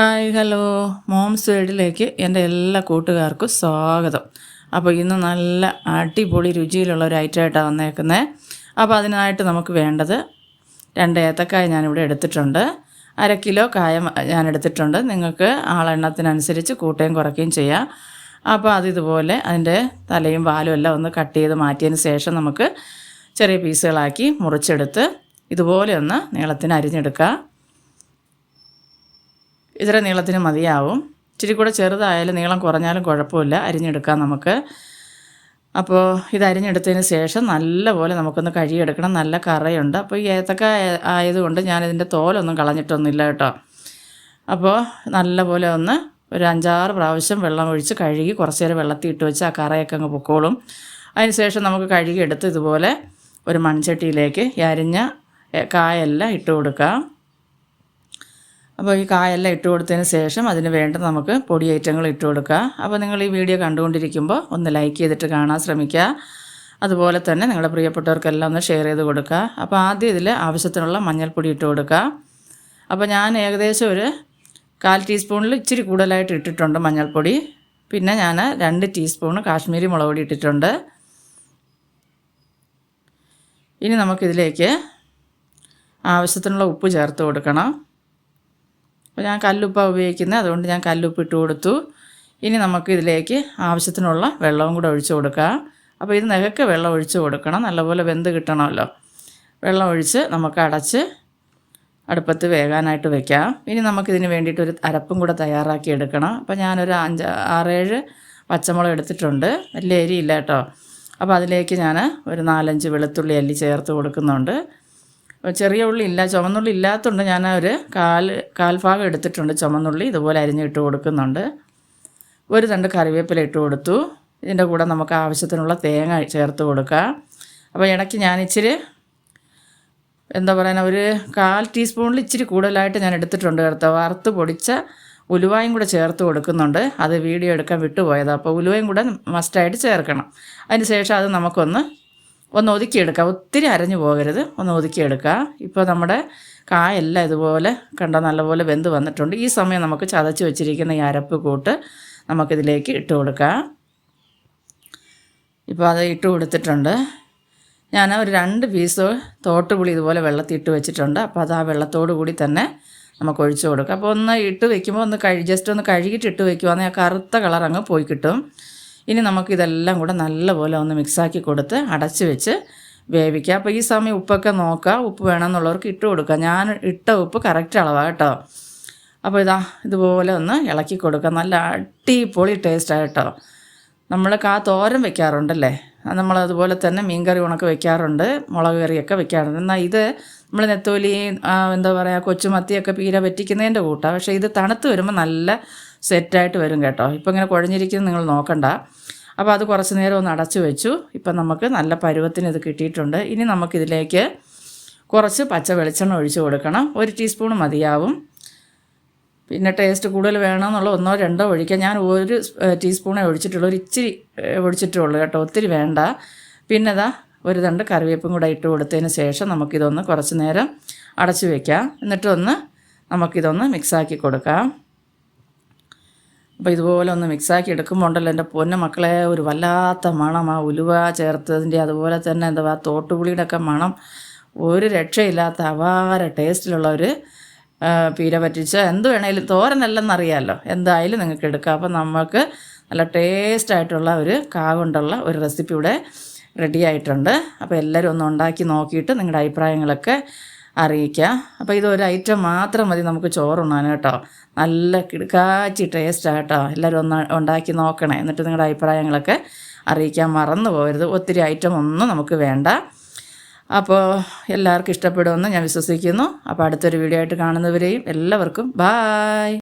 Hi hello. Moms വേഡിലേക്ക് എന്റെ എല്ലാ കൂട്ടുകാർക്കും സ്വാഗതം. അപ്പോൾ ഇന്ന് നല്ല അടിപൊളി രുചിയിലുള്ള ഒരു ഐറ്റം ഐറ്റമായിട്ടാണ് വന്നേക്കുന്നത് അപ്പോൾ അതിനായിട്ട് നമുക്ക് വേണ്ടത് രണ്ട് ഏത്തക്കായ ഞാനിവിടെ എടുത്തിട്ടുണ്ട്. അര കിലോ കായ ഞാൻ എടുത്തിട്ടുണ്ട് നിങ്ങൾക്ക് ആളെണ്ണത്തിനനുസരിച്ച് കൂട്ടുകയും കുറയ്ക്കുകയും ചെയ്യാം. അപ്പോൾ അതിതുപോലെ അതിന്റെ തലയും വാലും എല്ലാം ഒന്ന് കട്ട് ചെയ്ത് മാറ്റിയതിന് ശേഷം നമുക്ക് ചെറിയ പീസുകളാക്കി മുറിച്ചെടുത്ത് ഇതുപോലെ ഒന്ന് നീളത്തിന് അരിഞ്ഞെടുക്കുക ഇത്ര നീളത്തിന് മതിയാവും. ഇച്ചിരി കൂടെ ചെറുതായാലും നീളം കുറഞ്ഞാലും കുഴപ്പമില്ല. അരിഞ്ഞെടുക്കാം നമുക്ക്. അപ്പോൾ ഇത് അരിഞ്ഞെടുത്തതിന് ശേഷം നല്ലപോലെ നമുക്കൊന്ന് കഴുകിയെടുക്കണം. നല്ല കറയുണ്ട്. അപ്പോൾ ഈ ഏത്തക്ക ആയതുകൊണ്ട് ഞാനിതിന്റെ തോലൊന്നും കളഞ്ഞിട്ടൊന്നുമില്ല കേട്ടോ. അപ്പോൾ നല്ലപോലെ ഒന്ന് ഒരു അഞ്ചാറ് പ്രാവശ്യം വെള്ളം ഒഴിച്ച് കഴുകി കുറച്ച് നേരം വെള്ളത്തിൽ ഇട്ട് വെച്ച് ആ കറയൊക്കെ അങ്ങ് പൊക്കോളും. അതിന് ശേഷം നമുക്ക് കഴുകിയെടുത്ത് ഇതുപോലെ ഒരു മൺചട്ടിയിലേക്ക് അരിഞ്ഞ കായെല്ലാം ഇട്ട് കൊടുക്കാം. അപ്പോൾ ഈ കായെല്ലാം ഇട്ട് കൊടുത്തതിന് ശേഷം അതിന് വേണ്ട നമുക്ക് പൊടി ഐറ്റങ്ങൾ ഇട്ട് കൊടുക്കുക. അപ്പോൾ നിങ്ങൾ ഈ വീഡിയോ കണ്ടുകൊണ്ടിരിക്കുമ്പോൾ ഒന്ന് ലൈക്ക് ചെയ്തിട്ട് കാണാൻ ശ്രമിക്കുക. അതുപോലെ തന്നെ നിങ്ങളുടെ പ്രിയപ്പെട്ടവർക്കെല്ലാം ഒന്ന് ഷെയർ ചെയ്ത് കൊടുക്കുക. അപ്പോൾ ആദ്യം ഇതിൽ ആവശ്യത്തിനുള്ള മഞ്ഞൾപ്പൊടി ഇട്ട് കൊടുക്കുക. അപ്പോൾ ഞാൻ ഏകദേശം ഒരു കാൽ ടീസ്പൂണിൽ ഇച്ചിരി കൂടുതലായിട്ട് ഇട്ടിട്ടുണ്ട് മഞ്ഞൾപ്പൊടി. പിന്നെ ഞാൻ രണ്ട് ടീസ്പൂൺ കാശ്മീരി മുളക് പൊടി ഇട്ടിട്ടുണ്ട്. ഇനി നമുക്കിതിലേക്ക് ആവശ്യത്തിനുള്ള ഉപ്പ് ചേർത്ത് കൊടുക്കണം. അപ്പോൾ ഞാൻ കല്ലുപ്പാണ് ഉപയോഗിക്കുന്നത്. അതുകൊണ്ട് ഞാൻ കല്ലുപ്പ് ഇട്ട് കൊടുത്തു. ഇനി നമുക്ക് ഇതിലേക്ക് ആവശ്യത്തിനുള്ള വെള്ളവും കൂടെ ഒഴിച്ച് കൊടുക്കുക അപ്പോൾ ഇത് നികക്ക് വെള്ളം ഒഴിച്ച് കൊടുക്കണം. നല്ലപോലെ വെന്ത് കിട്ടണമല്ലോ. വെള്ളം ഒഴിച്ച് നമുക്ക് അടച്ച് അടുപ്പത്ത് വേകാനായിട്ട് വെക്കാം. ഇനി നമുക്കിതിന് വേണ്ടിയിട്ട് ഒരു അരപ്പും കൂടെ തയ്യാറാക്കി എടുക്കണം. അപ്പോൾ ഞാനൊരു അഞ്ച് ആറേഴ് പച്ചമുളക് എടുത്തിട്ടുണ്ട്. വലിയ എരിയില്ല കേട്ടോ. അപ്പോൾ അതിലേക്ക് ഞാൻ ഒരു നാലഞ്ച് വെളുത്തുള്ളി അല്ലി ചേർത്ത് കൊടുക്കുന്നുണ്ട്. ചെറിയ ഉള്ളി ഇല്ല ചുമന്നുള്ളി ഇല്ലാത്തതുകൊണ്ട് ഞാൻ ഒരു കാൽ കാൽഭാഗം എടുത്തിട്ടുണ്ട് ചുമന്നുള്ളി ഇതുപോലെ അരിഞ്ഞിട്ട് കൊടുക്കുന്നുണ്ട്. ഒരു തണ്ട് കറിവേപ്പില ഇട്ട് കൊടുത്തു. ഇതിന്റെ കൂടെ നമുക്ക് ആവശ്യത്തിനുള്ള തേങ്ങ ചേർത്ത് കൊടുക്കാം. അപ്പോൾ ഇടയ്ക്ക് ഞാൻ ഇച്ചിരി എന്താ പറയുക ഒരു കാൽ ടീസ്പൂണിൽ ഇച്ചിരി കൂടുതലായിട്ട് ഞാൻ എടുത്തിട്ടുണ്ട് കേട്ടോ. വറുത്ത് പൊടിച്ച ഉലുവായും കൂടെ ചേർത്ത് കൊടുക്കുന്നുണ്ട്. അത് വീഡിയോ എടുക്കാൻ വിട്ടുപോയത്. അപ്പോൾ ഉലുവയും കൂടെ മസ്റ്റായിട്ട് ചേർക്കണം. അതിന് ശേഷം അത് നമുക്കൊന്ന് ഒന്ന് ഒതുക്കിയെടുക്കുക ഒത്തിരി അരഞ്ഞു പോകരുത്. ഒന്ന് ഒതുക്കിയെടുക്കുക ഇപ്പോൾ നമ്മുടെ കായെല്ലാം ഇതുപോലെ കണ്ട നല്ലപോലെ വെന്ത് വന്നിട്ടുണ്ട്. ഈ സമയം നമുക്ക് ചതച്ച് വെച്ചിരിക്കുന്ന ഈ അരപ്പ് കൂട്ട് നമുക്കിതിലേക്ക് ഇട്ട് കൊടുക്കുക ഇപ്പോൾ അത് ഇട്ട് കൊടുത്തിട്ടുണ്ട്. ഞാൻ ഒരു രണ്ട് പീസ് തോട്ടുപുളി ഇതുപോലെ വെള്ളത്തിൽ ഇട്ട് വെച്ചിട്ടുണ്ട്. അപ്പോൾ അത് ആ വെള്ളത്തോടു കൂടി തന്നെ നമുക്ക് ഒഴിച്ചു കൊടുക്കാം. അപ്പോൾ ഒന്ന് ഇട്ട് വെക്കുമ്പോൾ ഒന്ന് കഴി ജസ്റ്റ് ഒന്ന് കഴുകിയിട്ട് ഇട്ട് വെക്കുവാണെങ്കിൽ ആ കറുത്ത കളർ അങ്ങ് പോയി കിട്ടും. ഇനി നമുക്ക് നമുക്കിതെല്ലാം കൂടെ നല്ലപോലെ ഒന്ന് മിക്സാക്കി കൊടുത്ത് അടച്ച് വെച്ച് വേവിക്കുക അപ്പോൾ ഈ സമയം ഉപ്പൊക്കെ നോക്കുക ഉപ്പ് വേണമെന്നുള്ളവർക്ക് ഇട്ട് കൊടുക്കുക ഞാൻ ഇട്ട ഉപ്പ് കറക്റ്റ് അളവാണ് കേട്ടോ. അപ്പോൾ ഇതാ ഇതുപോലെ ഒന്ന് ഇളക്കി കൊടുക്കുക നല്ല അടിപൊളി ടേസ്റ്റാണ് കേട്ടോ. നമ്മൾ കാ തോരൻ വെക്കാറുണ്ടല്ലേ? നമ്മളതുപോലെ തന്നെ മീൻ കറി ഉണക്ക് വെക്കാറുണ്ട് മുളക് കറിയൊക്കെ വെക്കാറുണ്ട്. എന്നാൽ ഇത് നമ്മൾ നെത്തോലി എന്താ പറയുക കൊച്ചുമത്തിയൊക്കെ പീര പറ്റിക്കുന്നതിന്റെ കൂട്ടാണ് പക്ഷേ ഇത് തണുത്ത് വരുമ്പോൾ നല്ല സെറ്റായിട്ട് വരും കേട്ടോ. ഇപ്പം ഇങ്ങനെ കുഴഞ്ഞിരിക്കുന്നത് നിങ്ങൾ നോക്കണ്ട. അപ്പോൾ അത് കുറച്ച് നേരം ഒന്ന് അടച്ചു വെച്ചു. ഇപ്പം നമുക്ക് നല്ല പരുവത്തിന് ഇത് കിട്ടിയിട്ടുണ്ട്. ഇനി നമുക്കിതിലേക്ക് കുറച്ച് പച്ച വെളിച്ചെണ്ണ ഒഴിച്ച് കൊടുക്കണം. ഒരു ടീസ്പൂൺ മതിയാവും. പിന്നെ ടേസ്റ്റ് കൂടുതൽ വേണമെന്നുള്ള ഒന്നോ രണ്ടോ ഒഴിക്കുക ഞാൻ ഒരു ടീസ്പൂണേ ഒഴിച്ചിട്ടുള്ളൂ. ഒരു ഇച്ചിരി ഒഴിച്ചിട്ടുള്ളൂ കേട്ടോ. ഒത്തിരി വേണ്ട. പിന്നെ അതാ ഒരു തണ്ട് കറിവേപ്പും കൂടെ ഇട്ട് കൊടുത്തതിന് ശേഷം നമുക്കിതൊന്ന് കുറച്ച് നേരം അടച്ചു വയ്ക്കാം എന്നിട്ടൊന്ന് നമുക്കിതൊന്ന് മിക്സാക്കി കൊടുക്കാം. അപ്പോൾ ഇതുപോലെ ഒന്ന് മിക്സാക്കി എടുക്കുമ്പോൾ ഉണ്ടല്ലോ എന്റെ പൊന്ന മക്കളെ ഒരു വല്ലാത്ത മണം. ആ ഉലുവ ചേർത്തതിന്റെ അതുപോലെ തന്നെ എന്താ തോട്ടുപുളിയുടെ ഒക്കെ മണം ഒരു രക്ഷയില്ലാത്ത അവാര ടേസ്റ്റിലുള്ള ഒരു പീര പറ്റിച്ച് എന്ത് വേണേലും തോരനല്ലെന്നറിയാമല്ലോ എന്തായാലും നിങ്ങൾക്ക് എടുക്കാം. അപ്പോൾ നമുക്ക് നല്ല ടേസ്റ്റ് ആയിട്ടുള്ള ഒരു കാ കൊണ്ടുള്ള ഒരു റെസിപ്പി ഇവിടെ റെഡി ആയിട്ടുണ്ട്. അപ്പോൾ എല്ലാവരും ഒന്ന് ഉണ്ടാക്കി നോക്കിയിട്ട് നിങ്ങളുടെ അഭിപ്രായങ്ങളൊക്കെ അറിയിക്കാം. അപ്പോൾ ഇതൊരു ഐറ്റം മാത്രം മതി നമുക്ക് ചോറുണ്ണാൻ കേട്ടോ. നല്ല കിടുക്കാച്ചി ടേസ്റ്റാണ് കേട്ടോ. എല്ലാവരും ഒന്ന് ഉണ്ടാക്കി നോക്കണേ. എന്നിട്ട് നിങ്ങളുടെ അഭിപ്രായങ്ങളൊക്കെ അറിയിക്കാൻ മറന്നു പോകരുത് ഒത്തിരി ഐറ്റം ഒന്നും നമുക്ക് വേണ്ട. അപ്പോൾ എല്ലാവർക്കും ഇഷ്ടപ്പെടുമെന്ന് ഞാൻ വിശ്വസിക്കുന്നു. അപ്പോൾ അടുത്തൊരു വീഡിയോ ആയിട്ട് കാണുന്നവരെയും എല്ലാവർക്കും ബായ്